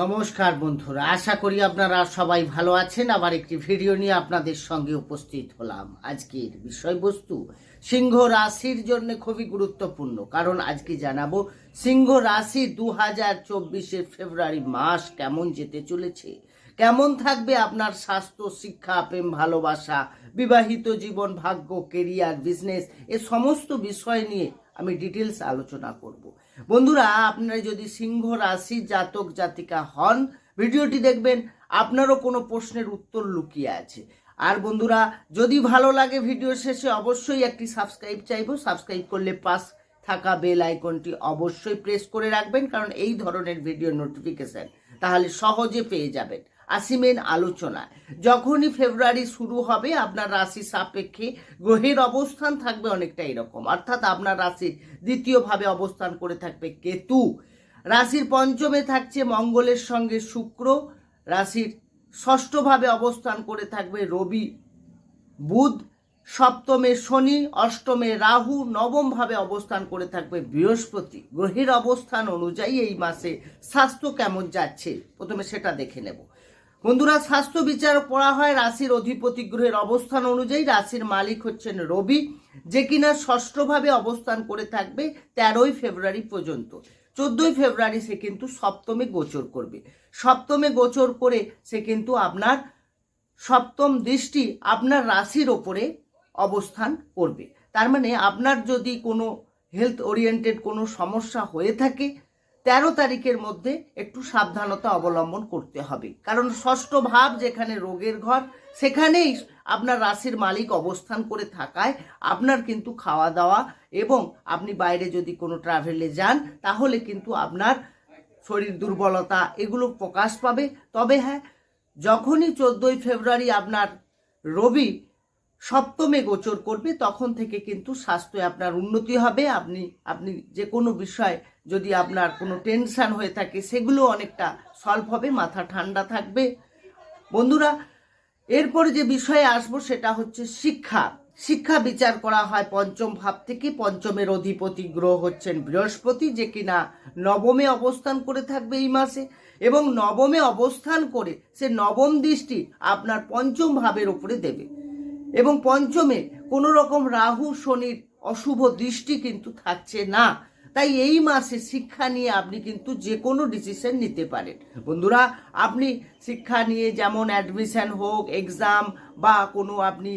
নমস্কার বন্ধুরা, আশা করি আপনারা সবাই ভালো আছেন। আবার একটি ভিডিও নিয়ে আপনাদের সঙ্গে উপস্থিত হলাম। আজকের বিষয়বস্তু, সিংহ রাশির জন্য খুবই গুরুত্বপূর্ণ। কারণ আজকে জানাব, সিংহ রাশি দু হাজার চব্বিশের ফেব্রুয়ারি মাস কেমন যেতে চলেছে? কেমন থাকবে আপনার স্বাস্থ্য, শিক্ষা, প্রেম, ভালোবাসা, বিবাহিত জীবন, ভাগ্য কেরিয়ার বিজনেস এ সমস্ত বিষয় নিয়ে আমি ডিটেলস আলোচনা করব। বন্ধুরা, আপনারা যদি সিংহ রাশি জাতক জাতিকা হন, ভিডিওটি দেখবেন আপনারও কোনো প্রশ্নের উত্তর লুকিয়ে আছে। আর বন্ধুরা, যদি ভালো লাগে ভিডিও শেষে, অবশ্যই একটি সাবস্ক্রাইব চাইব। সাবস্ক্রাইব করলে পাস থাকা বেল আইকনটি অবশ্যই প্রেস করে রাখবেন, কারণ এই ধরনের ভিডিও নোটিফিকেশন তাহলে সহজে পেয়ে যাবেন। আসিমেন আলোচনায়। যখনই ফেব্রুয়ারি শুরু হবে, আপনার রাশি সাপেক্ষে গ্রহের অবস্থান থাকবে অনেকটা এরকম। অর্থাৎ আপনার রাশির দ্বিতীয়ভাবে অবস্থান করে থাকবে কেতু। রাশির পঞ্চমে থাকছে মঙ্গলের সঙ্গে শুক্র। রাশির ষষ্ঠভাবে অবস্থান করে থাকবে রবি বুধ। সপ্তমে শনি, অষ্টমে রাহু, নবমভাবে অবস্থান করে থাকবে বৃহস্পতি। গ্রহের অবস্থান অনুযায়ী এই মাসে স্বাস্থ্য কেমন যাচ্ছে? প্রথমে সেটা দেখে নেব। বন্ধুরা, স্বাস্থ্য বিচার পড়া হয় রাশির অধিপতি গ্রহের অবস্থান অনুযায়ী। রাশির মালিক হচ্ছেন রবি, যে কিনা ষষ্ঠভাবে অবস্থান করে থাকবে তেরোই ফেব্রুয়ারি পর্যন্ত। চোদ্দই ফেব্রুয়ারি সে কিন্তু সপ্তমে গোচর করবে। সপ্তমে গোচর করে সে কিন্তু আপনার সপ্তম দৃষ্টি আপনার রাশির ওপরে অবস্থান করবে। তার মানে আপনার যদি কোনো হেলথ ওরিয়েন্টেড কোনো সমস্যা হয়ে থাকে তেরো তারিখের মধ্যে একটু সাবধানতা অবলম্বন করতে হবে। কারণ ষষ্ঠ ভাব যেখানে রোগের ঘর, সেখানেই আপনার রাশির মালিক অবস্থান করে থাকায় আপনার কিন্তু খাওয়া দাওয়া এবং আপনি বাইরে যদি কোনো ট্রাভেলে যান, তাহলে কিন্তু আপনার শরীর দুর্বলতা এগুলো প্রকাশ পাবে। তবে হ্যাঁ যখনই চোদ্দোই ফেব্রুয়ারি আপনার রবি সপ্তমে গোচর করবে, তখন থেকে কিন্তু স্বাস্থ্যে আপনার উন্নতি হবে। আপনি আপনি যে কোনো বিষয় যদি আপনার কোনো টেনশন হয়ে থাকে, সেগুলো অনেকটা সলভ হবে, মাথা ঠান্ডা থাকবে। বন্ধুরা, এরপরে যে বিষয়ে আসব সেটা হচ্ছে শিক্ষা। শিক্ষা বিচার করা হয় পঞ্চম ভাব থেকে। পঞ্চমের অধিপতি গ্রহ হচ্ছেন বৃহস্পতি, যে কিনা নবমে অবস্থান করে থাকবে এই মাসে। এবং নবমে অবস্থান করে সে নবম দৃষ্টি আপনার পঞ্চম ভাবের উপরে দেবে। এবং পঞ্চমে কোনো রকম রাহু, শনির অশুভ দৃষ্টি কিন্তু থাকছে না। তাই এই মাসে শিক্ষা নিয়ে আপনি কিন্তু যে কোনো ডিসিশন নিতে পারেন। বন্ধুরা, আপনি শিক্ষা নিয়ে যেমন অ্যাডমিশন হোক এক্সাম বা কোনো আপনি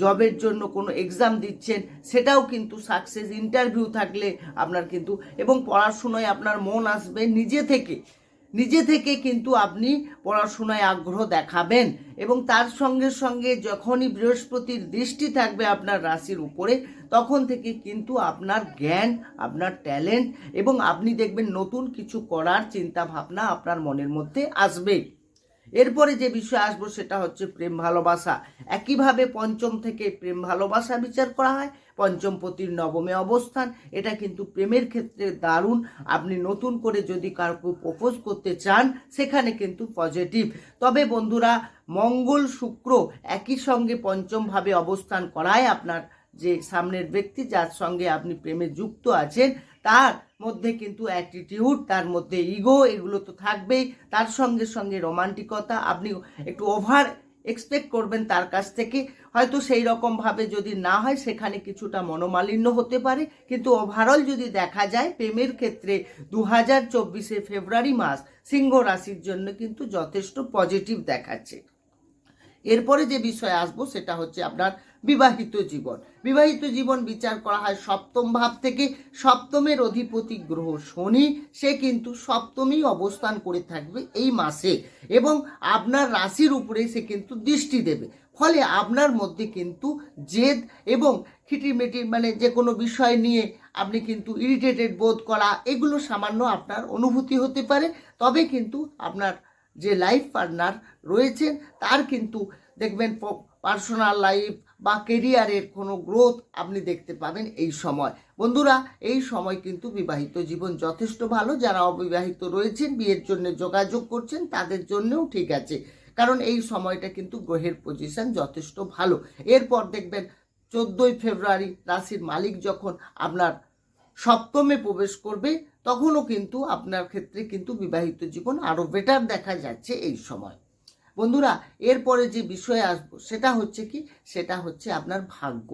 জবের জন্য কোনো এক্সাম দিচ্ছেন, সেটাও কিন্তু সাকসেস ইন্টারভিউ থাকলে আপনার কিন্তু, এবং পড়াশুনোয় আপনার মন আসবে নিজে থেকে। নিজে থেকে কিন্তু আপনি পড়াশোনায় আগ্রহ দেখাবেন এবং তার সঙ্গে সঙ্গে যখনই বৃহস্পতির দৃষ্টি থাকবে আপনার রাশির উপরে, তখন থেকে কিন্তু আপনার জ্ঞান, আপনার ট্যালেন্ট এবং আপনি দেখবেন নতুন কিছু করার চিন্তা ভাবনা আপনার মনের মধ্যে আসবে। এরপরে যে বিষয় আসব সেটা হচ্ছে প্রেম ভালোবাসা। একইভাবে পঞ্চম থেকে প্রেম ভালোবাসা বিচার করা হয়। পঞ্চম পতির নবমে অবস্থান। এটা কিন্তু প্রেমের ক্ষেত্রে দারুণ। আপনি নতুন করে যদি কাউকে প্রপোজ করতে চান, সেখানে কিন্তু পজিটিভ। তবে বন্ধুরা, মঙ্গল শুক্র একই সঙ্গে পঞ্চমভাবে অবস্থান করায় আপনার যে সামনের ব্যক্তি, যার সঙ্গে আপনি প্রেমে যুক্ত আছেন তার মধ্যে কিন্তু অ্যাটিটিউড তার মধ্যে ইগো এগুলো তো থাকবেই। তার সঙ্গে সঙ্গে রোমান্টিকতা আপনি একটু ওভার এক্সপেক্ট করবেন তার কাছ থেকে। হয়তো সেই রকমভাবে যদি না হয়, সেখানে কিছুটা মনোমালিন্য হতে পারে। কিন্তু ওভারঅল যদি দেখা যায়, প্রেমের ক্ষেত্রে দু হাজার চব্বিশে ফেব্রুয়ারি মাস সিংহ রাশির জন্য কিন্তু যথেষ্ট পজিটিভ দেখাচ্ছে। এরপরে যে বিষয়ে আসব, সেটা হচ্ছে আপনার বিবাহিত জীবন। বিবাহিত জীবন বিচার করা হয় সপ্তম ভাব থেকে। সপ্তমের অধিপতি গ্রহ শনি, সে কিন্তু সপ্তমেই অবস্থান করে থাকবে এই মাসে এবং আপনার রাশির উপরে সে কিন্তু দৃষ্টি দেবে। ফলে আপনার মধ্যে কিন্তু জেদ এবং খিটিমিটি মানে যে কোনো বিষয় নিয়ে আপনি কিন্তু ইরিটেটেড বোধ করা, এগুলো সামান্য আপনার অনুভূতি হতে পারে। তবে কিন্তু আপনার যে লাইফ পার্টনার রয়েছেন, তার কিন্তু দেখবেন পার্সোনাল লাইফ বা কেরিয়ারের কোনো গ্রোথ আপনি দেখতে পাবেন এই সময়। বন্ধুরা, এই সময় কিন্তু বিবাহিত জীবন যথেষ্ট ভালো। যারা অবিবাহিত রয়েছেন, বিয়ের জন্য যোগাযোগ করছেন, তাদের জন্যও ঠিক আছে। কারণ এই সময়টা কিন্তু গ্রহের পজিশন যথেষ্ট ভালো। এরপর দেখবেন চোদ্দোই ফেব্রুয়ারি রাশির মালিক যখন আপনার সপ্তমে প্রবেশ করবে, তখনও কিন্তু আপনার ক্ষেত্রে কিন্তু বিবাহিত জীবন আরও বেটার দেখা যাচ্ছে এই সময়। বন্ধুরা, এরপরে যে বিষয়ে আসব, সেটা হচ্ছে কি? সেটা হচ্ছে আপনার ভাগ্য।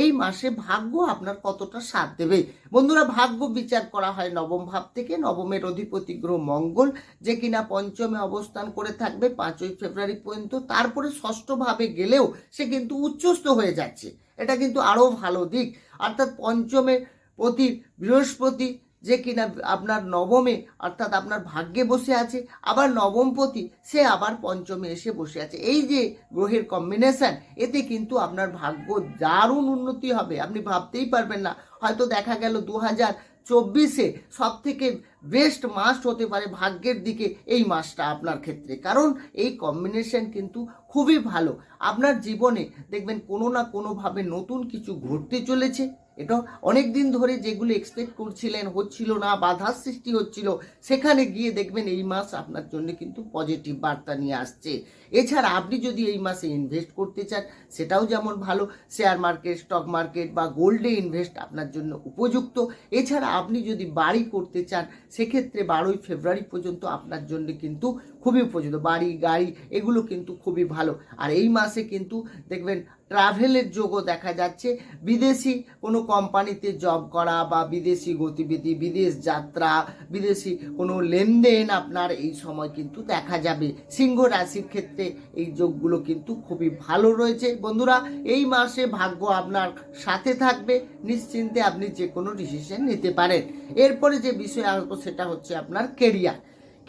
এই মাসে ভাগ্য আপনার কতটা সাথ দেবে? বন্ধুরা, ভাগ্য বিচার করা হয় নবম ভাব থেকে। নবমের অধিপতি গ্রহ মঙ্গল, যে কিনা পঞ্চমে অবস্থান করে থাকবে, পাঁচই ফেব্রুয়ারি পর্যন্ত। তারপরে ষষ্ঠভাবে গেলেও সে কিন্তু উচ্চস্থ হয়ে যাচ্ছে। এটা কিন্তু আরও ভালো দিক। অর্থাৎ পঞ্চমের প্রতি বৃহস্পতি যে কিনা আপনার নবমে, অর্থাৎ আপনার ভাগ্যে বসে আছে, আবার নবমপতি, সে আবার পঞ্চমে এসে বসে আছে। এই যে গ্রহের কম্বিনেশন এতে কিন্তু আপনার ভাগ্য দারুণ উন্নতি হবে। আপনি ভাবতেই পারবেন না। হয়তো দেখা গেল দু হাজার চব্বিশে সব থেকে বেস্ট মাস হতে পারে ভাগ্যের দিকে এই মাসটা আপনার ক্ষেত্রে। কারণ এই কম্বিনেশন কিন্তু খুবই ভালো। আপনার জীবনে দেখবেন কোনো না কোনোভাবে নতুন কিছু ঘটতে চলেছে। এটা অনেক দিন ধরে যেগুলো এক্সপেক্ট করছিলেন হচ্ছিল না, বাধার সৃষ্টি হচ্ছিল, সেখানে গিয়ে দেখবেন এই মাস আপনার জন্য কিন্তু পজিটিভ বার্তা নিয়ে আসছে। এছাড়া আপনি যদি এই মাসে ইনভেস্ট করতে চান, সেটাও যেমন ভালো শেয়ার মার্কেট স্টক মার্কেট বা গোল্ডে ইনভেস্ট আপনার জন্য উপযুক্ত। এছাড়া আপনি যদি বাড়ি করতে চান, সেক্ষেত্রে বারোই ফেব্রুয়ারি পর্যন্ত আপনার জন্য কিন্তু খুবই উপযুক্ত। বাড়ি, গাড়ি, এগুলো কিন্তু খুবই ভালো। আর এই মাসে কিন্তু দেখবেন ট্রাভেলের যোগও দেখা যাচ্ছে। বিদেশি কোনো কোম্পানিতে জব করা বা বিদেশি গতিবিধি, বিদেশ যাত্রা, বিদেশি কোনো লেনদেন আপনার এই সময় কিন্তু দেখা যাবে। সিংহ রাশির ক্ষেত্রে এই যোগগুলো কিন্তু খুবই ভালো রয়েছে। বন্ধুরা, এই মাসে ভাগ্য আপনার সাথে থাকবে। নিশ্চিন্তে আপনি যে কোনো ডিসিশন নিতে পারেন। এরপরে যে বিষয় আসব সেটা হচ্ছে আপনার কেরিয়ার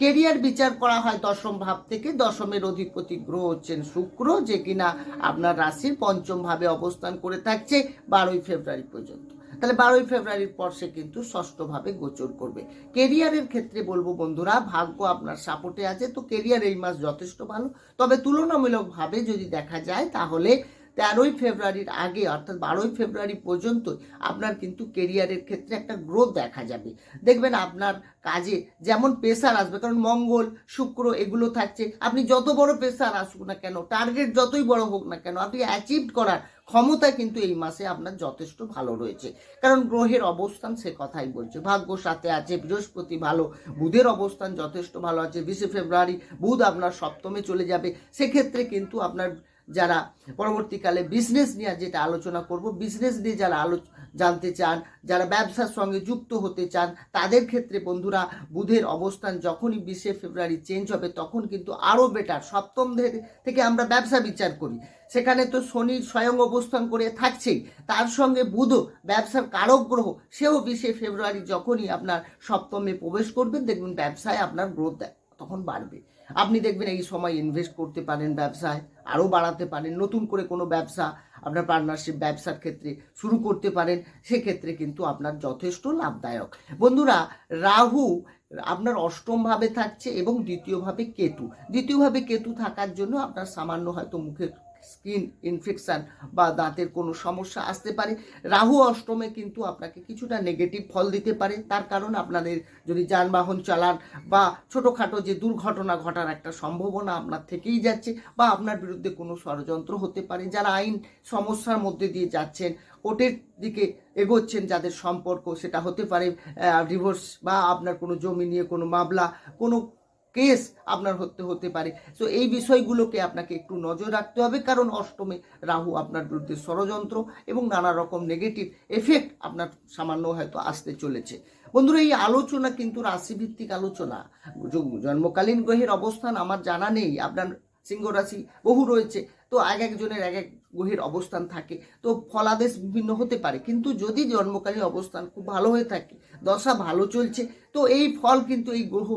কেরিয়ার বিচার করা হয় দশম ভাব থেকে। দশমের অধিপতি গ্রহ হচ্ছেন শুক্র, যে কিনা আপনার রাশির পঞ্চম ভাবে অবস্থান করে থাকছে বারোই ফেব্রুয়ারি পর্যন্ত। তাহলে বারোই ফেব্রুয়ারির পর সে কিন্তু ষষ্ঠভাবে গোচর করবে। কেরিয়ারের ক্ষেত্রে বলব বন্ধুরা, ভাগ্য আপনার সাপোর্টে আছে, তো কেরিয়ার এই মাস যথেষ্ট ভালো। তবে তুলনামূলকভাবে যদি দেখা যায়, তাহলে তেরোই ফেব্রুয়ারির আগে, অর্থাৎ বারোই ফেব্রুয়ারি পর্যন্ত আপনার কিন্তু কেরিয়ারের ক্ষেত্রে একটা গ্রোথ দেখা যাবে। দেখবেন আপনার কাজে যেমন প্রেশার আসবে, কারণ মঙ্গল, শুক্র এগুলো থাকছে। আপনি যত বড় প্রেশার আসুক না কেন টার্গেট যতই বড় হোক না কেন, আপনি অ্যাচিভ করার ক্ষমতা কিন্তু এই মাসে আপনার যথেষ্ট ভালো রয়েছে। কারণ গ্রহের অবস্থান সে কথাই বলছে। ভাগ্য সাথে আছে, বৃহস্পতি ভালো, বুধের অবস্থান যথেষ্ট ভালো আছে। বিশে ফেব্রুয়ারি বুধ আপনার সপ্তমে চলে যাবে। সেক্ষেত্রে কিন্তু আপনার যারা পরবর্তীকালে বিজনেস নিয়ে যেটা আলোচনা করব বিজনেস নিয়ে যারা আলো, জানতে চান, যারা ব্যবসার সঙ্গে যুক্ত হতে চান, তাদের ক্ষেত্রে বন্ধুরা বুধের অবস্থান যখনই বিশে ফেব্রুয়ারি চেঞ্জ হবে, তখন কিন্তু আরও বেটার সপ্তম থেকে আমরা ব্যবসা বিচার করি। সেখানে তো শনি স্বয়ং অবস্থান করে থাকছেই। তার সঙ্গে বুধও ব্যবসার কারক গ্রহ, সেও বিশে ফেব্রুয়ারি যখনই আপনার সপ্তমে প্রবেশ করবেন দেখবেন ব্যবসায় আপনার গ্রোথ তখন বাড়বে। আপনি দেখবেন এই সময় ইনভেস্ট করতে পারেন ব্যবসায়, আরও বাড়াতে পারেন, নতুন করে কোনো ব্যবসা, আপনার পার্টনারশিপ ব্যবসার ক্ষেত্রে শুরু করতে পারেন, সেক্ষেত্রে কিন্তু আপনার যথেষ্ট লাভদায়ক। বন্ধুরা, রাহু আপনার অষ্টমভাবে থাকছে এবং দ্বিতীয়ভাবে কেতু। দ্বিতীয়ভাবে কেতু থাকার জন্য আপনার সামান্য হয়তো মুখের স্কিন ইনফেকশন বা দাঁতের কোনো সমস্যা আসতে পারে। রাহু অষ্টমে কিন্তু আপনাকে কিছুটা নেগেটিভ ফল দিতে পারে। তার কারণ আপনাদের যদি যানবাহন চালান বা ছোটোখাটো যে দুর্ঘটনা ঘটার একটা সম্ভাবনা আপনার থেকেই যাচ্ছে বা আপনার বিরুদ্ধে কোনো ষড়যন্ত্র হতে পারে। যারা আইন সমস্যার মধ্যে দিয়ে যাচ্ছেন, কোর্টের দিকে এগোচ্ছেন, যাদের সম্পর্ক সেটা হতে পারে ডিভোর্স বা আপনার কোনো জমি নিয়ে কোনো মামলা, কোনো কেস আপনার হতে হতে পারে। সো এই বিষয়গুলোকে আপনাকে একটু নজর রাখতে হবে, কারণ অষ্টমে রাহু আপনার বিরুদ্ধে ষড়যন্ত্র এবং নানা রকম নেগেটিভ এফেক্ট আপনার সামান্য হয়তো আসতে চলেছে। বন্ধুরা, এই আলোচনা কিন্তু রাশিভিত্তিক আলোচনা। জন্মকালীন গ্রহের অবস্থান আমার জানা নেই, আপনার সিংহ রাশি বহু রয়েছে, তো এক একজনের এক এক গ্রহের অবস্থান থাকে, তো ফলাদেশ বিভিন্ন হতে পারে। কিন্তু যদি জন্মকালীন অবস্থান খুব ভালো হয়ে থাকে, দশা ভালো চলছে, তো এই ফল কিন্তু এই গ্রহ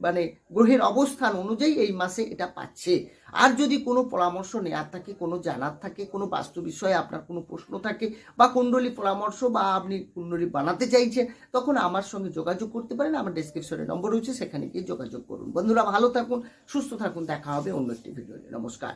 মানে গ্রহের অবস্থান অনুযায়ী এই মাসে এটা পাচ্ছে। আর যদি কোনো পরামর্শ নেওয়ার থাকে, কোনো জানার থাকে, কোনো বাস্তু বিষয়ে আপনার কোনো প্রশ্ন থাকে বা কুণ্ডলী পরামর্শ বা আপনি কুণ্ডলী বানাতে চাইছেন, তখন আমার সঙ্গে যোগাযোগ করতে পারেন। আমার ডিসক্রিপশনে নম্বর রয়েছে, সেখানে গিয়ে যোগাযোগ করুন। বন্ধুরা, ভালো থাকুন, সুস্থ থাকুন। দেখা হবে অন্য একটি ভিডিও নমস্কার।